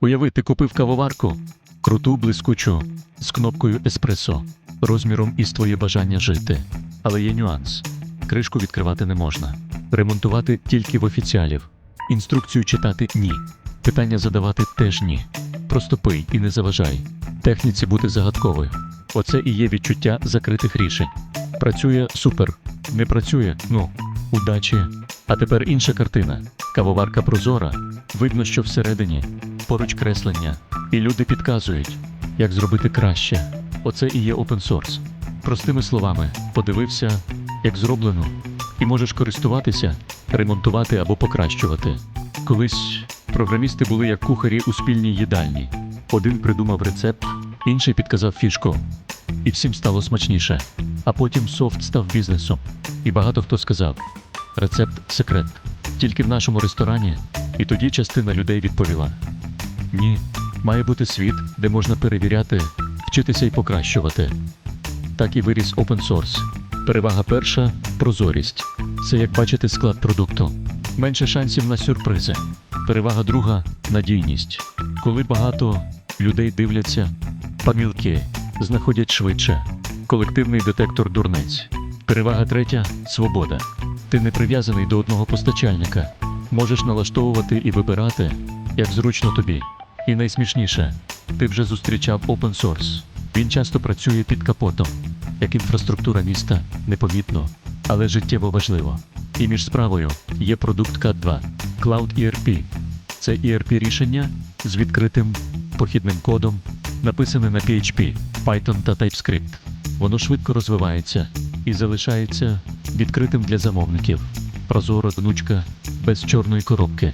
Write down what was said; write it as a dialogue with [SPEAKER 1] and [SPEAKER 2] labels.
[SPEAKER 1] Уяви, ти купив кавоварку, круту, блискучу, з кнопкою еспресо, розміром із твоє бажання жити. Але є нюанс: кришку відкривати не можна. Ремонтувати тільки в офіціалів. Інструкцію читати ні. Питання задавати теж ні. Просто пий і не заважай. Техніці бути загадковою. Оце і є відчуття закритих рішень. Працює супер. Не працює, ну, удачі. А тепер інша картина. Кавоварка прозора. Видно, що всередині поруч креслення. І люди підказують, як зробити краще. Оце і є open source. Простими словами, подивився, як зроблено, і можеш користуватися, ремонтувати або покращувати. Колись програмісти були як кухарі у спільній їдальні. Один придумав рецепт, інший підказав фішку. І всім стало смачніше. А потім софт став бізнесом. І багато хто сказав: рецепт секрет. Тільки в нашому ресторані. І тоді частина людей відповіла: Ні, має бути світ, де можна перевіряти, вчитися і покращувати. Так і виріс open source. Перевага перша прозорість. Це як бачити склад продукту. Менше шансів на сюрпризи. Перевага друга надійність. Коли багато людей дивляться, помілки знаходять швидше. Колективний детектор дурниць. Перевага третя свобода. Ти не прив'язаний до одного постачальника. Можеш налаштовувати і вибирати, як зручно тобі. І найсмішніше, ти вже зустрічав open source. Він часто працює під капотом, як інфраструктура міста, непомітно, але життєво важливо. І між справою є продукт K2 Cloud ERP. Це ERP рішення з відкритим похідним кодом, написане на PHP, Python та TypeScript. Воно швидко розвивається і залишається відкритим для замовників. Прозора гнучка без чорної коробки.